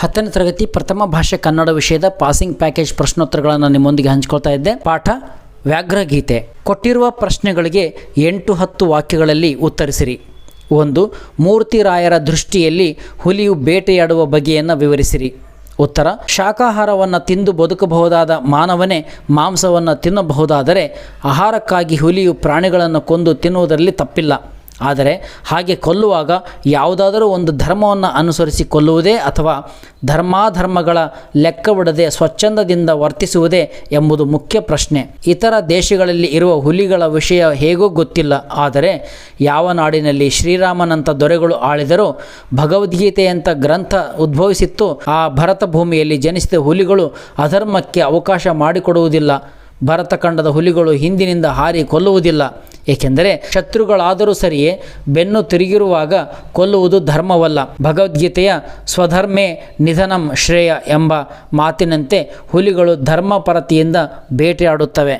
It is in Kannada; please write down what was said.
ಹತ್ತನೇ ತರಗತಿ ಪ್ರಥಮ ಭಾಷೆ ಕನ್ನಡ ವಿಷಯದ ಪಾಸಿಂಗ್ ಪ್ಯಾಕೇಜ್ ಪ್ರಶ್ನೋತ್ತರಗಳನ್ನು ನಿಮ್ಮೊಂದಿಗೆ ಹಂಚಿಕೊಳ್ತಾ ಇದ್ದೆ. ಪಾಠ ವ್ಯಾಘ್ರಗೀತೆ. ಕೊಟ್ಟಿರುವ ಪ್ರಶ್ನೆಗಳಿಗೆ ಎಂಟು ಹತ್ತು ವಾಕ್ಯಗಳಲ್ಲಿ ಉತ್ತರಿಸಿರಿ. ಒಂದು ಮೂರ್ತಿರಾಯರ ದೃಷ್ಟಿಯಲ್ಲಿ ಹುಲಿಯು ಬೇಟೆಯಾಡುವ ಬಗೆಯನ್ನು ವಿವರಿಸಿರಿ. ಉತ್ತರ, ಶಾಖಾಹಾರವನ್ನು ತಿಂದು ಬದುಕಬಹುದಾದ ಮಾನವನೇ ಮಾಂಸವನ್ನು ತಿನ್ನಬಹುದಾದರೆ ಆಹಾರಕ್ಕಾಗಿ ಹುಲಿಯು ಪ್ರಾಣಿಗಳನ್ನು ಕೊಂದು ತಿನ್ನುವುದರಲ್ಲಿ ತಪ್ಪಿಲ್ಲ. ಆದರೆ ಹಾಗೆ ಕೊಲ್ಲುವಾಗ ಯಾವುದಾದರೂ ಒಂದು ಧರ್ಮವನ್ನು ಅನುಸರಿಸಿ ಕೊಲ್ಲುವುದೇ ಅಥವಾ ಧರ್ಮಾಧರ್ಮಗಳ ಲೆಕ್ಕವಿಡದೆ ಸ್ವಚ್ಛಂದದಿಂದ ವರ್ತಿಸುವುದೇ ಎಂಬುದು ಮುಖ್ಯ ಪ್ರಶ್ನೆ. ಇತರ ದೇಶಗಳಲ್ಲಿ ಇರುವ ಹುಲಿಗಳ ವಿಷಯ ಹೇಗೂ ಗೊತ್ತಿಲ್ಲ. ಆದರೆ ಯಾವ ನಾಡಿನಲ್ಲಿ ಶ್ರೀರಾಮನಂಥ ದೊರೆಗಳು ಆಳಿದರೂ ಭಗವದ್ಗೀತೆಯಂಥ ಗ್ರಂಥ ಉದ್ಭವಿಸಿತ್ತು, ಆ ಭರತ ಭೂಮಿಯಲ್ಲಿ ಜನಿಸಿದ ಹುಲಿಗಳು ಅಧರ್ಮಕ್ಕೆ ಅವಕಾಶ ಮಾಡಿಕೊಡುವುದಿಲ್ಲ. ಭರತಖಂಡದ ಹುಲಿಗಳು ಹಿಂದಿನಿಂದ ಹಾರಿ ಕೊಲ್ಲುವುದಿಲ್ಲ. ಏಕೆಂದರೆ ಶತ್ರುಗಳಾದರೂ ಸರಿಯೇ ಬೆನ್ನು ತಿರುಗಿರುವಾಗ ಕೊಲ್ಲುವುದು ಧರ್ಮವಲ್ಲ. ಭಗವದ್ಗೀತೆಯ ಸ್ವಧರ್ಮೇ ನಿಧನಂ ಶ್ರೇಯ ಎಂಬ ಮಾತಿನಂತೆ ಹುಲಿಗಳು ಧರ್ಮಪರತೆಯಿಂದ ಬೇಟೆಯಾಡುತ್ತವೆ.